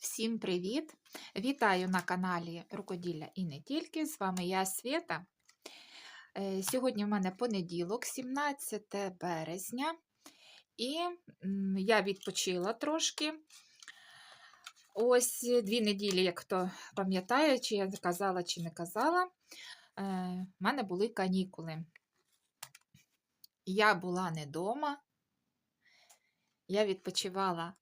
Всім привіт! Вітаю на каналі Рукоділля і не тільки. З вами я Свята. Е, Сьогодні в мене понеділок, 17 березня, і я відпочила трошки. Ось дві неділі, як хто пам'ятає, чи я казала, чи не казала, е, в мене були канікули. Я була не вдома, я відпочивала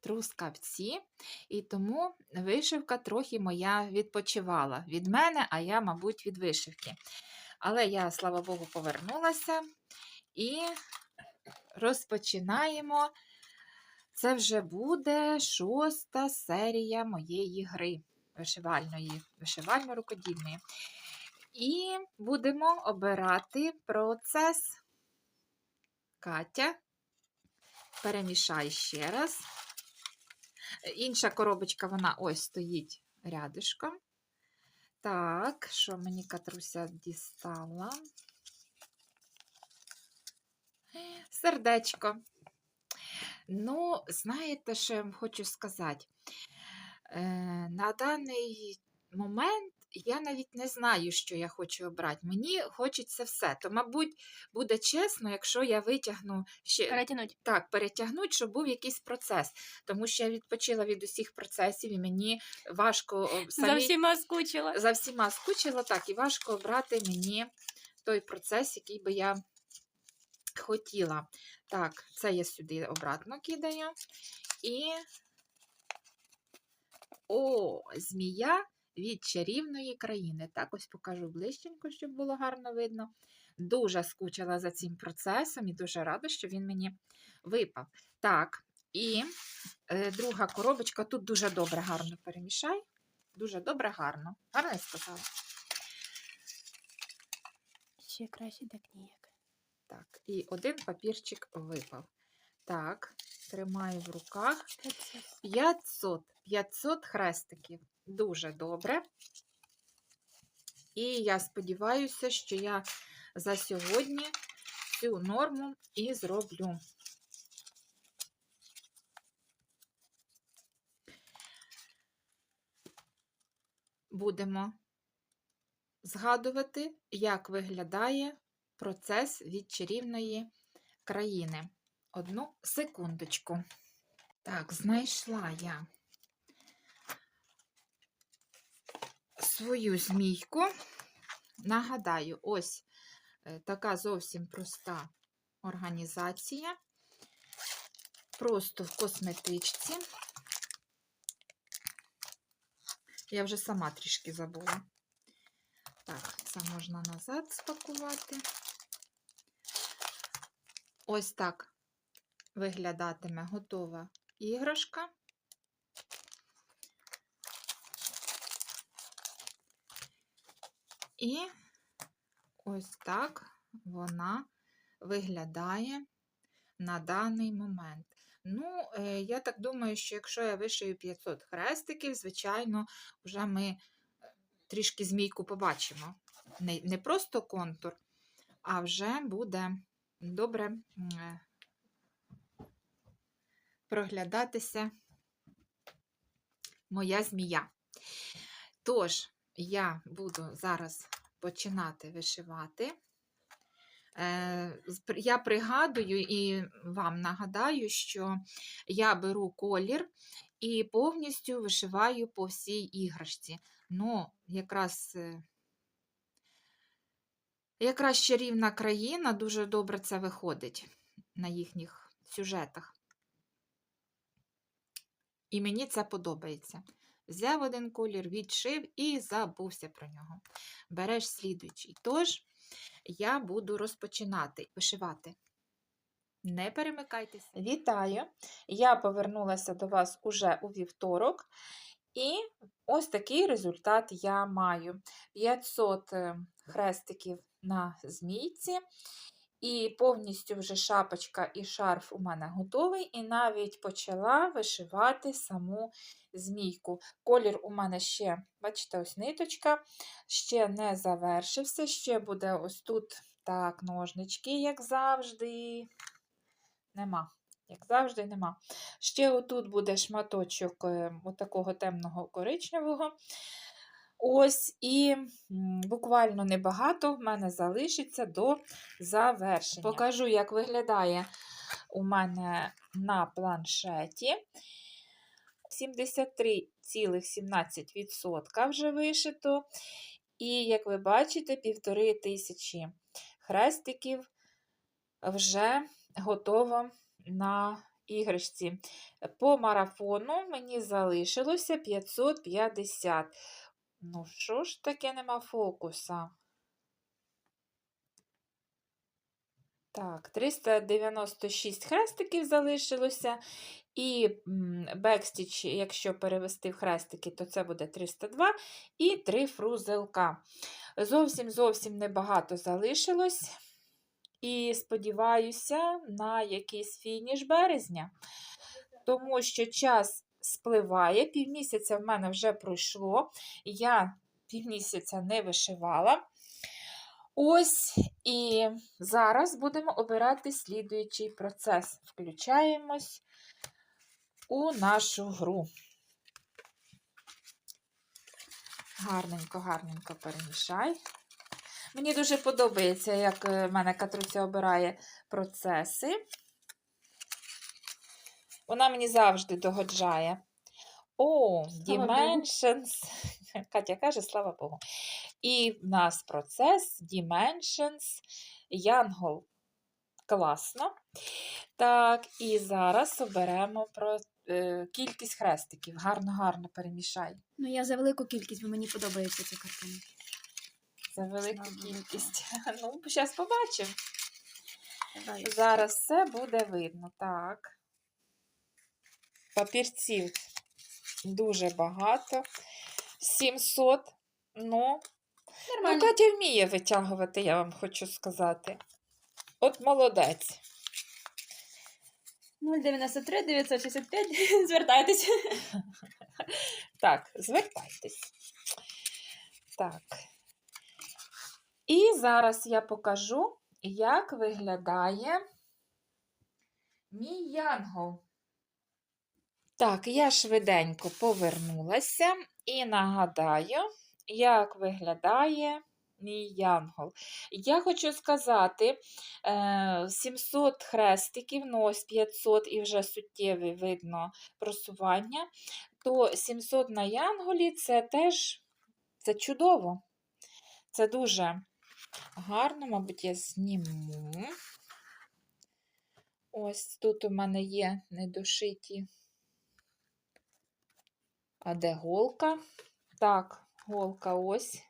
Трускавці, і тому вишивка трохи моя відпочивала від мене, а я, мабуть, від вишивки. Але я, слава Богу, повернулася і розпочинаємо. Це вже буде шоста серія моєї гри вишивальної, вишивально-рукодільної. І будемо обирати процес. Катя, перемішай ще раз. Інша коробочка, вона ось стоїть рядишком. Так, що мені катруся дістала? Сердечко. Ну, знаєте, що я вам хочу сказати? Е, на даний момент я навіть не знаю, що я хочу обрати. Мені хочеться все. То, мабуть, буде чесно, якщо я витягну ще Перетянуть. так, перетягнуть, щоб був якийсь процес. Тому що я відпочила від усіх процесів, і мені важко о, За всіма скучила. за всіма скучила, так, і важко обрати мені той процес, який би я хотіла. Так, це я сюди обратно кидаю. І о, змія від чарівної країни. Так, ось покажу ближченько, щоб було гарно видно. Дуже скучила за цим процесом і дуже рада, що він мені випав. Так, і е, друга коробочка. Тут дуже добре, гарно перемішай. Дуже добре, гарно. Гарно я сказала. Ще краще так ніяк. Так, і один папірчик випав. Так, тримаю в руках. 500. 500 хрестиків. Дуже добре. І я сподіваюся, що я за сьогодні цю норму і зроблю. Будемо згадувати, як виглядає процес від чарівної країни. Одну секундочку. Так, знайшла я свою змійку. Нагадаю, ось е, така зовсім проста організація. Просто в косметичці. Я вже сама трішки забула. Так, це можна назад спакувати. Ось так виглядатиме готова іграшка. І ось так вона виглядає на даний момент. Ну, е, я так думаю, що якщо я вишию 500 хрестиків, звичайно, вже ми е, трішки змійку побачимо. Не, не просто контур, а вже буде добре е, проглядатися моя змія. Тож, я буду зараз починати вишивати. Е, Я пригадую і вам нагадаю, що я беру колір і повністю вишиваю по всій іграшці. Ну, якраз, е, якраз чарівна країна дуже добре це виходить на їхніх сюжетах. І мені це подобається. Взяв один колір, відшив і забувся про нього. Береш слідуючий. Тож, я буду розпочинати вишивати. Не перемикайтеся. Вітаю! Я повернулася до вас уже у вівторок. І ось такий результат я маю: 500 е, хрестиків на змійці. І повністю вже шапочка і шарф у мене готовий, і навіть почала вишивати саму змійку. Колір у мене ще, бачите, ось ниточка, ще не завершився, ще буде ось тут так, ножнички, як завжди. Нема. Як завжди, нема. Ще отут буде шматочок е, отакого темного коричневого. Ось, і буквально небагато в мене залишиться до завершення. Покажу, як виглядає у мене на планшеті. 73,17% вже вишито. І, як ви бачите, півтори тисячі хрестиків вже готово на іграшці. По марафону мені залишилося 550. Ну, що ж таке нема фокуса? Так, 396 хрестиків залишилося. І бекстіч, якщо перевести в хрестики, то це буде 302 і 3 фрузелка. Зовсім зовсім небагато залишилось. І сподіваюся на якийсь фініш березня, тому що час спливає, півмісяця в мене вже пройшло. Я півмісяця не вишивала. Ось і зараз будемо обирати слідуючий процес. Включаємось у нашу гру. Гарненько, гарненько перемішай. Мені дуже подобається, як е, в мене Катруся обирає процеси. Вона мені завжди догоджає. О. Dimensions. Катя каже, слава Богу. І в нас процес Dimensions Янгол. Класно. Так, і зараз оберемо про е, кількість хрестиків. Гарно-гарно перемішай. Ну, я за велику кількість, бо мені подобається ця картина. Це велика Слава кількість. Ну, зараз побачимо. Давай. Зараз все буде видно. Так. Папірців дуже багато. 700. Ну, ну, Катя вміє витягувати, я вам хочу сказати. От молодець. 093 965. Звертайтеся. Так, звертайтесь. Так. І зараз я покажу, як виглядає мій янгол. Так, я швиденько повернулася і нагадаю, як виглядає мій янгол. Я хочу сказати, е, 700 хрестиків, ну ось 500 і вже суттєве видно просування, то 700 на янголі це теж це чудово. Це дуже гарно, мабуть, я зніму. Ось тут у мене є недошиті. А де голка? Так, голка ось.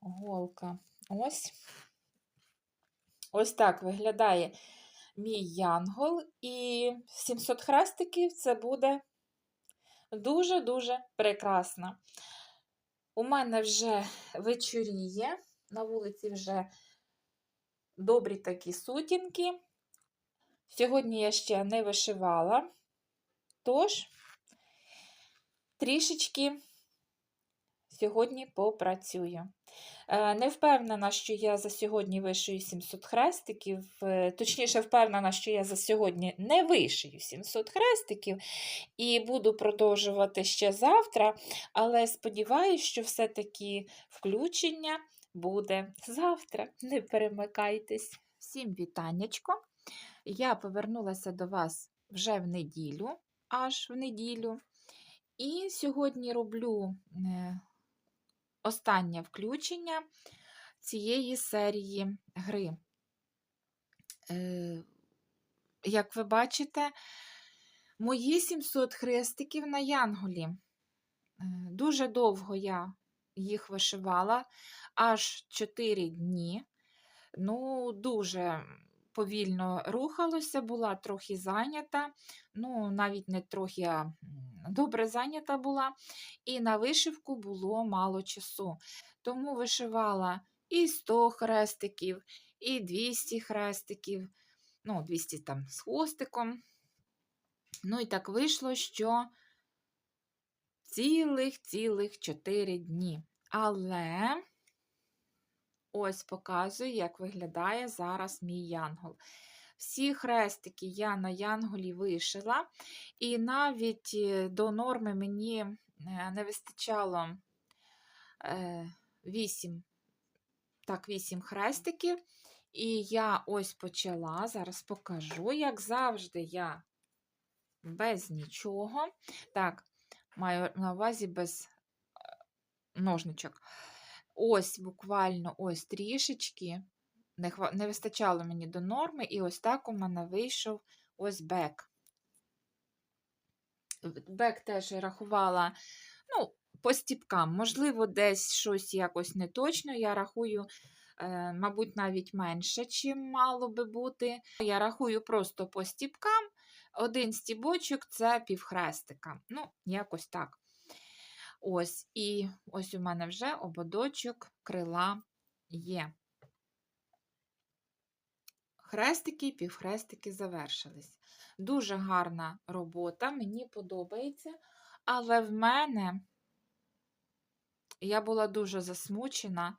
Голка ось. Ось так виглядає мій янгол. І 700 хрестиків це буде дуже-дуже прекрасно. У мене вже вечоріє, на вулиці вже добрі такі сутінки. Сьогодні я ще не вишивала, тож трішечки сьогодні попрацюю. Е, Не впевнена, що я за сьогодні вишию 700 хрестиків, е, точніше, впевнена, що я за сьогодні не вишию 700 хрестиків і буду продовжувати ще завтра, але сподіваюся, що все-таки включення буде завтра. Не перемикайтесь. Всім вітаннячко. Я повернулася до вас вже в неділю, аж в неділю. І сьогодні роблю е, останнє включення цієї серії гри. Е, Як ви бачите, мої 700 хрестиків на Янголі. Е, Дуже довго я їх вишивала, аж 4 дні. Ну, дуже повільно рухалося, була трохи зайнята. Ну, навіть не трохи, а добре зайнята була. І на вишивку було мало часу. Тому вишивала і 100 хрестиків, і 200 хрестиків, ну, 200 там з хвостиком. Ну і так вийшло, що цілих-цілих 4 дні. Але ось показую, як виглядає зараз мій янгол. Всі хрестики я на янголі вишила, і навіть е, до норми мені е, не вистачало е, 8, так, 8 хрестиків. І я ось почала, зараз покажу, як завжди, я без нічого. Так, маю на увазі без е, ножничок. Ось буквально ось трішечки. Не, хва... не вистачало мені до норми, і ось так у мене вийшов ось бек. Бек теж рахувала ну, по стіпкам. Можливо, десь щось якось не точно. Я рахую, е, мабуть, навіть менше, чим мало би бути. Я рахую просто по стіпкам. Один стібочок це півхрестика. Ну, якось так. Ось, і ось у мене вже ободочок крила є. Хрестики, півхрестики завершились. Дуже гарна робота, мені подобається, але в мене я була дуже засмучена.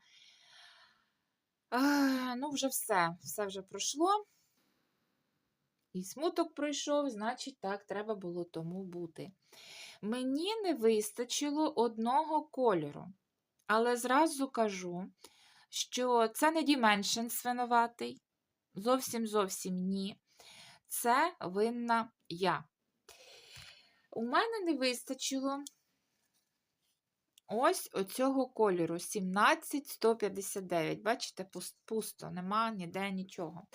Ну, вже все, все вже пройшло. І смуток пройшов, значить, так треба було тому бути. Мені не вистачило одного кольору, але зразу кажу, що це не Dimensions винуватий. Зовсім зовсім ні. Це винна я. У мене не вистачило ось оцього кольору 17159. Бачите, пусто, нема ніде нічого.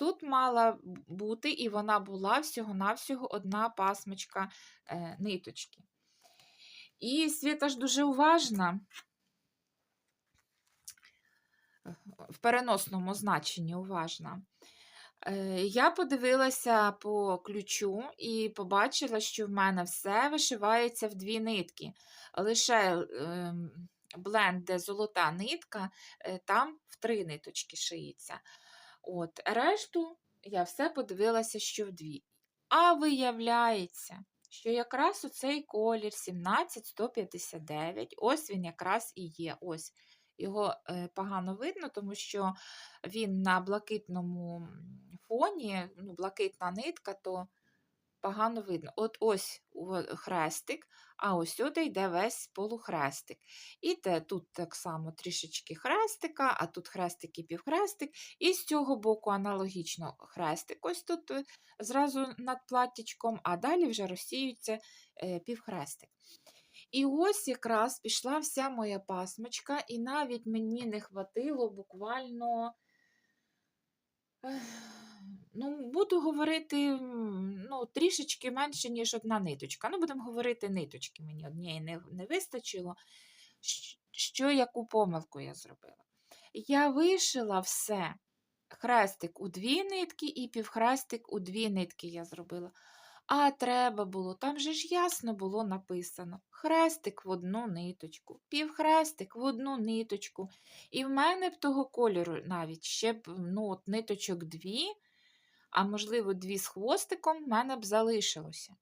Тут мала бути, і вона була всього-навсього одна пасмочка е, ниточки. І Світа ж дуже уважна, в переносному значенні уважна. Е, я подивилася по ключу і побачила, що в мене все вишивається в дві нитки. Лише е, бленд, де золота нитка, е, там в три ниточки шиється. От, Решту я все подивилася, що вдві. А виявляється, що якраз цей колір 17159, ось він якраз і є. Ось. Його е, погано видно, тому що він на блакитному фоні, ну, блакитна нитка, то погано видно. От ось хрестик, а ось сюди йде весь полухрестик. І те, тут так само трішечки хрестика, а тут хрестик і півхрестик. І з цього боку аналогічно хрестик, ось тут е, зразу над платтячком, а далі вже розсіюється е, півхрестик. І ось якраз пішла вся моя пасмочка, і навіть мені не хватило буквально. Ну, буду говорити ну, трішечки менше, ніж одна ниточка. Ну, будемо говорити ниточки. Мені однієї не, не вистачило. Що, яку помилку я зробила? Я вишила все. Хрестик у дві нитки і півхрестик у дві нитки я зробила. А треба було, там же ж ясно було написано: хрестик в одну ниточку, півхрестик в одну ниточку. І в мене б того кольору навіть ще б ну, от ниточок дві, а можливо, дві з хвостиком в мене б залишилося.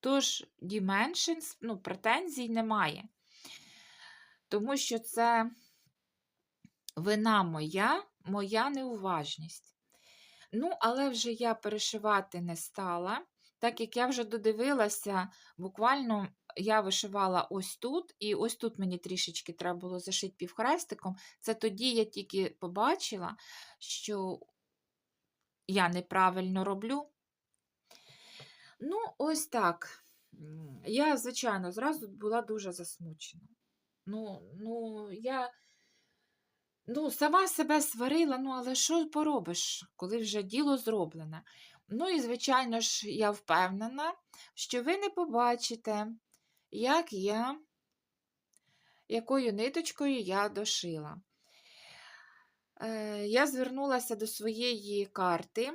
Тож, Dimensions, ну, претензій немає. Тому що це вина моя, моя неуважність. Ну, але вже я перешивати не стала, так як я вже додивилася, буквально я вишивала ось тут, і ось тут мені трішечки треба було зашити півхрестиком. Це тоді я тільки побачила, що я неправильно роблю. Ну, ось так. Я, звичайно, зразу була дуже засмучена. Ну, ну, я Ну, сама себе сварила, ну, але що поробиш, коли вже діло зроблене? Ну і, звичайно ж, я впевнена, що ви не побачите, як я, якою ниточкою я дошила. Е, Я звернулася до своєї карти,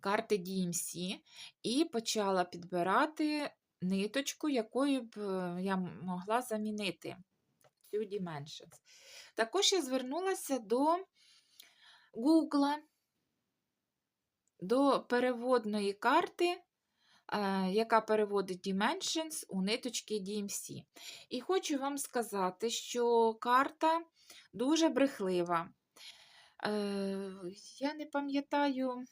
карти DMC, і почала підбирати ниточку, якою б е, я могла замінити цю Dimensions. Також я звернулася до Google, до переводної карти, е, яка переводить Dimensions у ниточки DMC. І хочу вам сказати, що карта дуже брехлива. Е, я не пам'ятаю.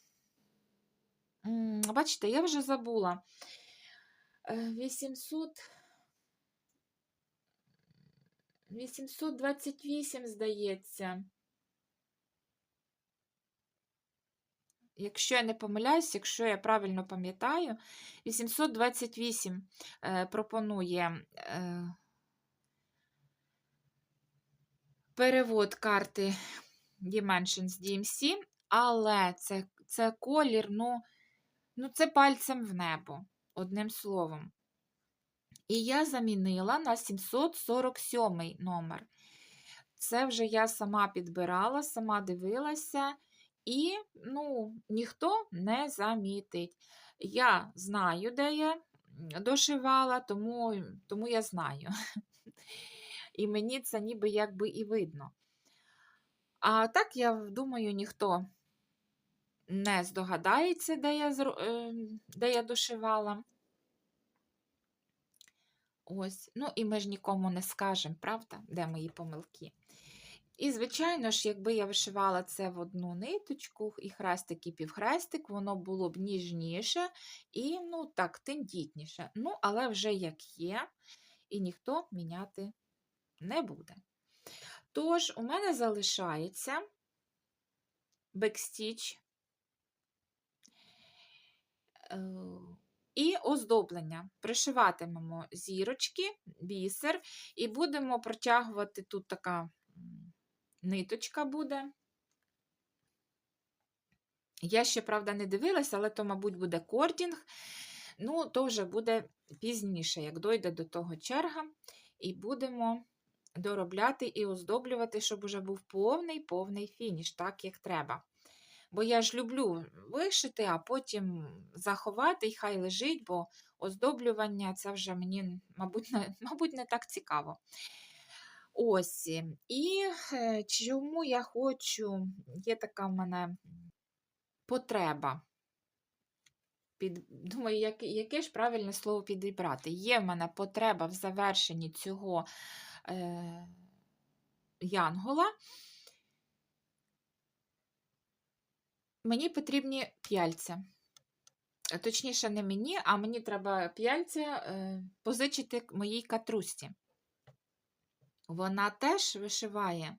Бачите, я вже забула. Е, 800. 828, здається. Якщо я не помиляюсь, якщо я правильно пам'ятаю, 828 е, пропонує е, перевод карти Dimensions DMC, але це, це колір, ну, ну, це пальцем в небо, одним словом. І я замінила на 747 номер. Це вже я сама підбирала, сама дивилася, і ну, ніхто не замітить. Я знаю, де я дошивала, тому, тому я знаю. І мені це ніби якби і видно. А так, я думаю, ніхто не здогадається, де я, е, де я дошивала. Ось. Ну, і ми ж нікому не скажемо, правда, де мої помилки. І, звичайно ж, якби я вишивала це в одну ниточку, і хрестик, і півхрестик, воно було б ніжніше і, ну, так, тендітніше. Ну, але вже як є, і ніхто міняти не буде. Тож, у мене залишається бекстіч і оздоблення. Пришиватимемо зірочки, бісер, і будемо протягувати тут така ниточка буде. Я ще, правда, не дивилася, але то, мабуть, буде кордінг. Ну, то вже буде пізніше, як дойде до того черга, і будемо доробляти і оздоблювати, щоб уже був повний повний фініш, так як треба. Бо я ж люблю вишити, а потім заховати і хай лежить, бо оздоблювання це вже мені, мабуть, не, мабуть, не так цікаво. Ось. І е, чому я хочу, є така в мене потреба. Під, думаю, як, яке ж правильне слово підібрати? Є в мене потреба в завершенні цього янгола. Мені потрібні п'яльця. Е, Точніше, не мені, а мені треба п'яльця е, позичити моїй катрусті. Вона теж вишиває,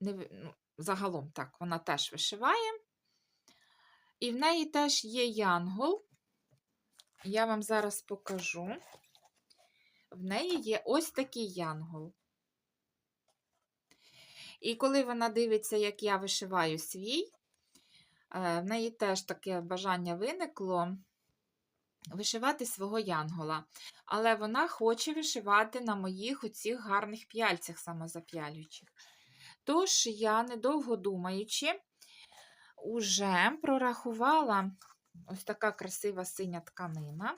не, ну, загалом так, вона теж вишиває. І в неї теж є янгол. Я вам зараз покажу. В неї є ось такий янгол. І коли вона дивиться, як я вишиваю свій, е, в неї теж таке бажання виникло вишивати свого янгола. Але вона хоче вишивати на моїх оцих гарних п'яльцях самозап'ялюючих. Тож я, недовго думаючи, уже прорахувала ось така красива синя тканина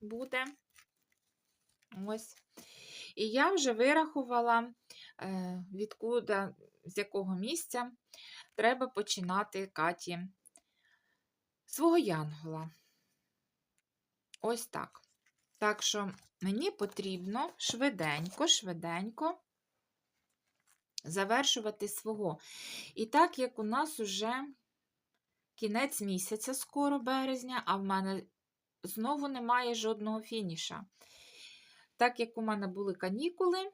буде. Ось. І я вже вирахувала, е, відкуда, з якого місця треба починати Каті свого янгола. Ось так. Так що мені потрібно швиденько, швиденько завершувати свого. І так як у нас уже кінець місяця, скоро березня, а в мене знову немає жодного фініша. Так як у мене були канікули,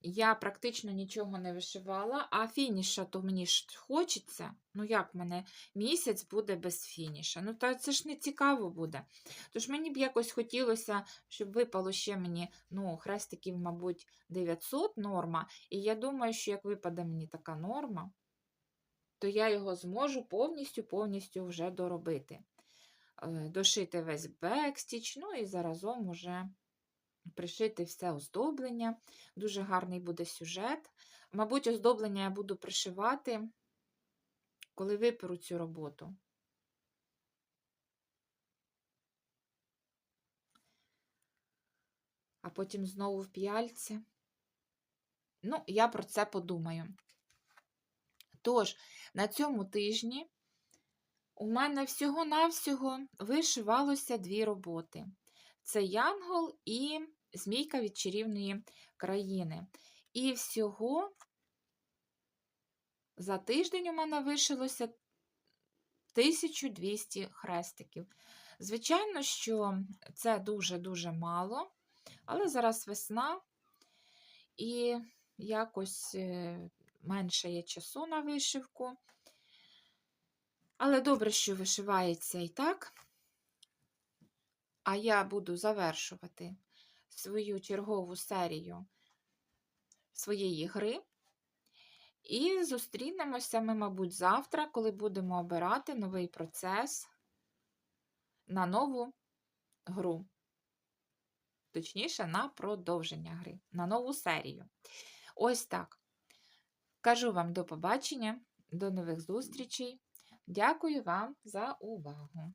я практично нічого не вишивала, а фініша то мені ж хочеться. Ну, як мене місяць буде без фініша? Ну, та це ж не цікаво буде. Тож мені б якось хотілося, щоб випало ще мені, ну, хрестиків, мабуть, 900 норма. І я думаю, що як випаде мені така норма, то я його зможу повністю повністю вже доробити. Е, Дошити весь бекстіч, ну і заразом уже пришити все оздоблення. Дуже гарний буде сюжет. Мабуть, оздоблення я буду пришивати, коли виперу цю роботу. А потім знову в п'яльці. Ну, я про це подумаю. Тож, на цьому тижні у мене всього-навсього вишивалося дві роботи. Це Янгол і Змійка від чарівної країни. І всього За тиждень у мене вишилося 1200 хрестиків. Звичайно, що це дуже-дуже мало, але зараз весна і якось е, менше є часу на вишивку. Але добре, що вишивається і так. А я буду завершувати свою чергову серію своєї гри. І зустрінемося ми, мабуть, завтра, коли будемо обирати новий процес на нову гру. Точніше, на продовження гри, на нову серію. Ось так. Кажу вам до побачення, до нових зустрічей. Дякую вам за увагу!